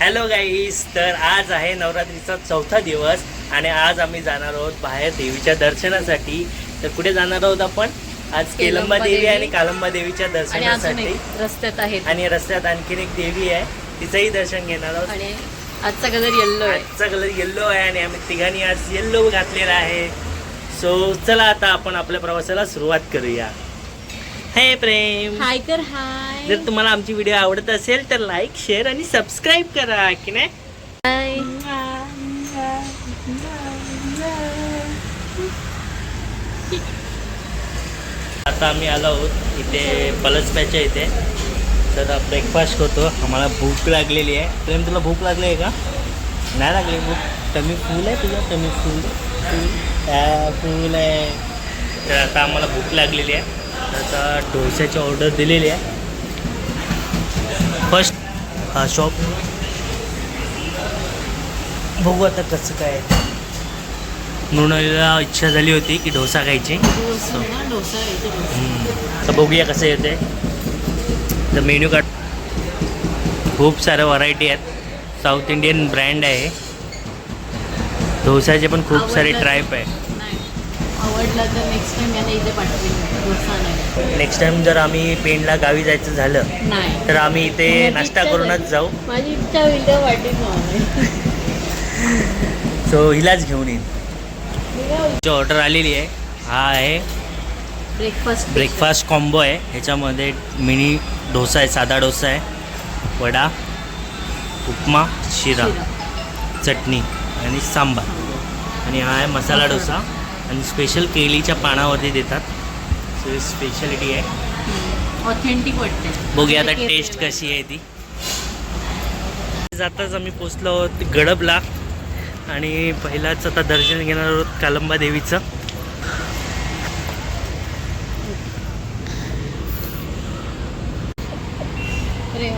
Hello गाईस तर आज आहे नवरात्रीचा चौथा दिवस आणि आज आम्ही जाणार आहोत बाहेर देवीच्या दर्शनासाठी. तर कुठे जाणार आहोत आपण? आज केलंबा देवी देवी आणि कालंबा देवीच्या आणि अजून दर्शनासाठी. एक रस्त्यात आहेत. आणि रस्त्यात आणखीन एक देवी आहे. तिचंही दर्शन घेणार आहोत. आणि आजचा कलर येल्लो आहे. आजचा कलर येल्लो आहे आणि आम्ही तिघांनी आज येल्लो घातलेला आहे. सो चला आता आपण आपल्या प्रवासाला सुरुवात करूया. हे प्रेम. हाय कर हाय. जर तुम्हाला आमची व्हिडिओ आवडत असेल तर लाईक शेअर आणि सबस्क्राईब करा की नाही? आता आम्ही आलो आहोत इथे पलसप्याच्या इथे. तर ब्रेकफास्ट करतो. आम्हाला भूक लागलेली आहे. प्रेम तुला भूक लागली आहे का? नाही लागली भूक. टमी फुल आहे तुझं टमी फुल? फुल फुल आहे. तर आता आम्हाला भूक लागलेली आहे. आता डोस्याची ऑर्डर दिलेली आहे. फर्स्ट हा शॉप. बघू आता कसं काय मृणालीला इच्छा झाली होती की डोसा खायची. हम्म. तर बघूया कसं येते तर मेन्यू कार्ड खूप साऱ्या व्हरायटी आहेत. साऊथ इंडियन ब्रँड आहे. डोसाचे पण खूप सारे. ट्राईप आहे. आवडला तर नेक्स्ट टाइम याला इथे पाठवेल नेक्स्ट टाइम जर आम्ही पेणला गावी जायचं झालं नाही. तर आम्ही इथे नाश्ता करूनच. जाऊ. माझी इच्छा होईल वाटेल सो हिलाच घेऊन येईन. जी ऑर्डर आलेली आहे हा आहे ब्रेकफास्ट ब्रेकफास्ट कॉम्बो आहे. ह्याच्यामध्ये मिनी डोसा आहे साधा डोसा आहे वडा उपमा शिरा चटणी आणि सांबार. आणि हा आहे मसाला. डोसा. आणि स्पेशल केळीच्या पानावरती देतात. सो ही स्पेशालिटी आहे. ऑथेंटिक वाटते बघूया आता टेस्ट कशी आहे ती. जाताच आम्ही पोचलो आहोत गडबला. आणि पहिलाच आता दर्शन घेणार आहोत कालंबा देवीचं. अरे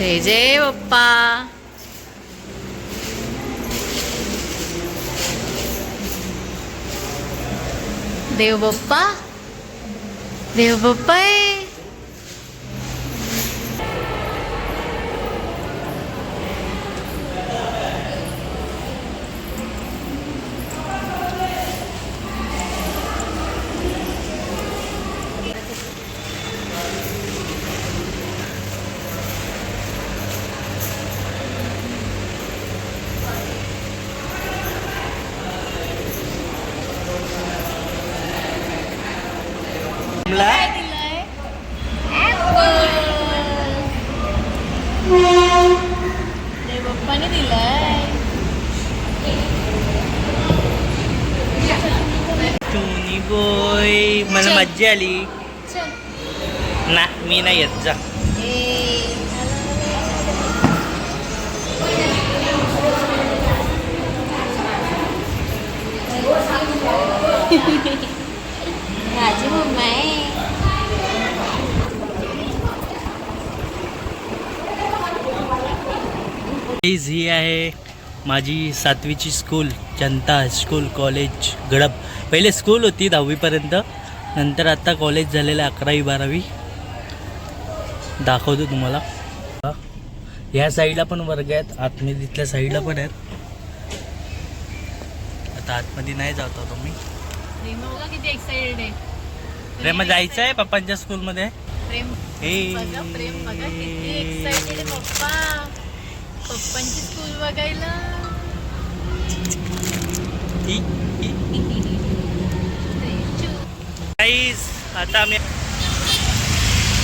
जय जय बाप्पा देव बाप्पा देव बाप्पा मला दिलाय? टोनी बॉय मला. मज्जा आली. ना मी नाही येत जा. माझी मम्मा आहे प्लीज ही आहे माझी सातवीची school Janata high school college Gadap. पहिले स्कूल होती दहावीपर्यंत. नंतर आता कॉलेज झालेलं अकरावी बारावी. दाखवतो तुम्हाला. ह्या साईडला पण वर्ग आहेत आतमध्ये तिथल्या साईडला पण आहेत. आता आतमध्ये नाही जात तुम्ही किती एक्साइटेड आहे. प्रेम जायचं आहे पप्पांच्या स्कूलमध्ये. प्रेम हे. बघा प्रेम बघा किती एक्साइटेड आहे पप्पा. पप्पांची स्कूल बघायला. गाईज आता आम्ही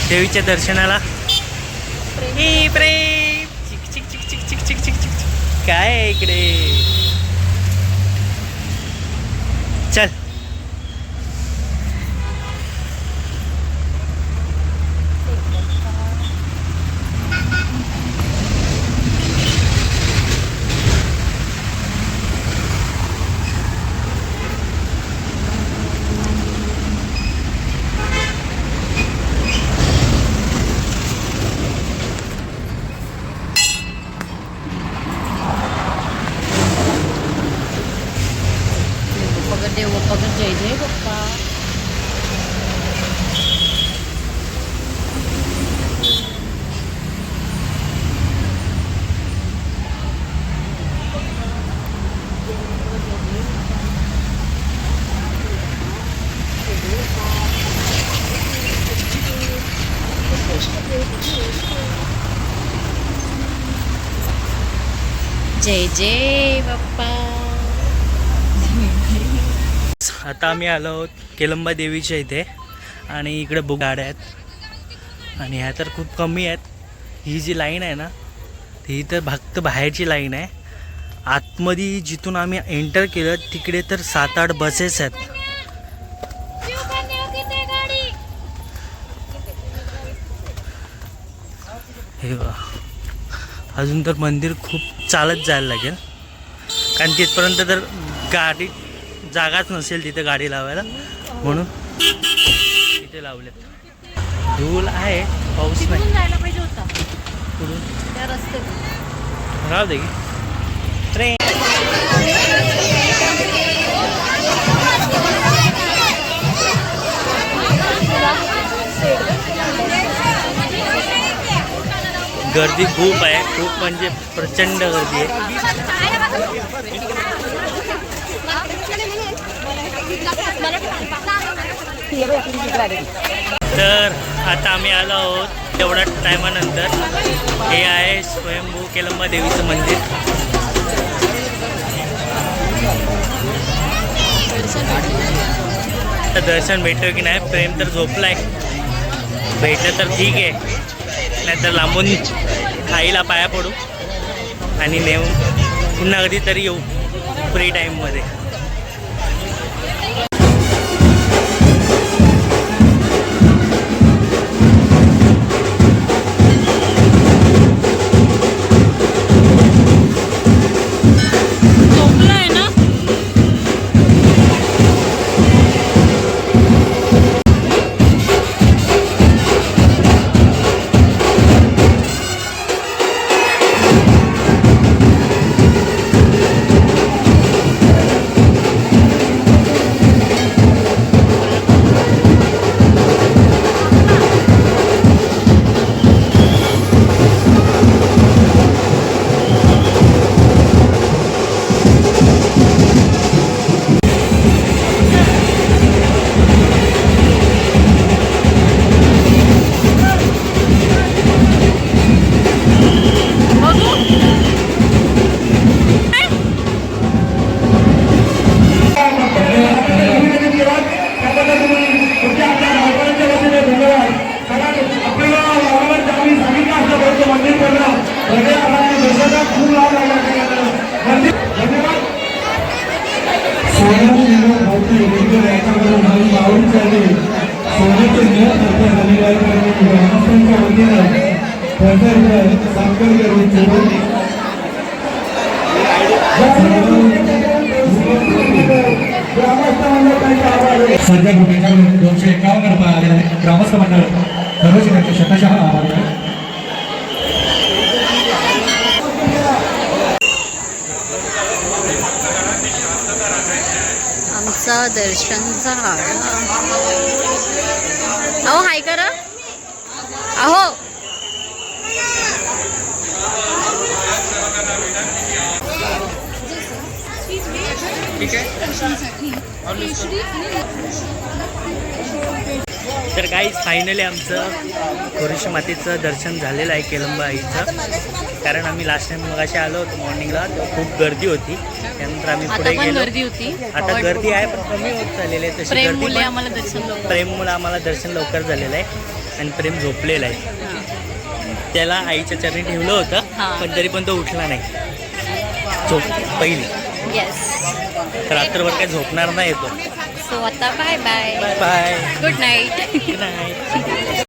देवीच्या दर्शनाला. हे प्रेम. चिक चिक चिक चिक चिक चिक चिक चिक. चिक. काय इकडे? महादेव बाप्पाचा जय जय बाप्पा जय जय बाप्पा आता आम्ही आलो आहोत केलंबा देवीच्या इथे. आणि इकडे बुक गाड्या आहेत. आणि ह्या तर खूप कमी आहेत. ही जी लाईन आहे ना ही तर फक्त बाहेरची लाईन आहे. आतमध्ये जिथून आम्ही एंटर केलं तिकडे तर सात आठ बसेस आहेत. हे अजून तर मंदिर खूप चालत जायला लागेल. कारण तिथपर्यंत तर गाडी जागाच नसेल तिथे गाडी लावायला. म्हणून तिथे लावलेत. धूल आहे पाऊस नाही. जायला पाहिजे होता. कुठून? त्या रस्त्यात राहू दे की. ट्रेन गर्दी खूप आहे. खूप म्हणजे प्रचंड गर्दी आहे. तर आता आम्ही आलो आहोत तेवढ्या टायमानंतर. हे आहे स्वयंभू केलंबा देवीचं मंदिर. तर दर्शन भेटतो की नाही प्रेम तर झोपलाय. भेटलं तर ठीक आहे. नाहीतर लांबून आईला पाया पडू. आणि नेऊन पुन्हा कधीतरी येऊ फ्री टाईममध्ये सध्या ग्रुपेच्याकडून दोनशे एकावन्न रुपये आलेले आहे ग्रामस्थ मंडळ दररोज त्यांचे शतशः आभार आहे आमचं दर्शन झाला. अहो हाय करा. अहो. तर काही फायनली आमचं गोरेश्वर मातेचं दर्शन झालेलं आहे केलंबा आईचं कारण आम्ही लास्ट टाइम मगाशी आलो होतो मॉर्निंगला खूप गर्दी होती. त्यानंतर आम्ही पुढे गेलो. गर्दी होती. आता गर्दी आहे पण कमी होत चाललेली आहे. तशी प्रेम गर्दी आम्हाला दर्शन प्रेममुळे आम्हाला दर्शन लवकर झालेलं आहे. आणि प्रेम झोपलेलं आहे. त्याला आईच्या चरणी ठेवलं होतं. पण तरी पण तो उठला नाही. झोप पहिली. रात्रभर काय झोपणार नाही येतो सो आता bye bye bye bye good night good night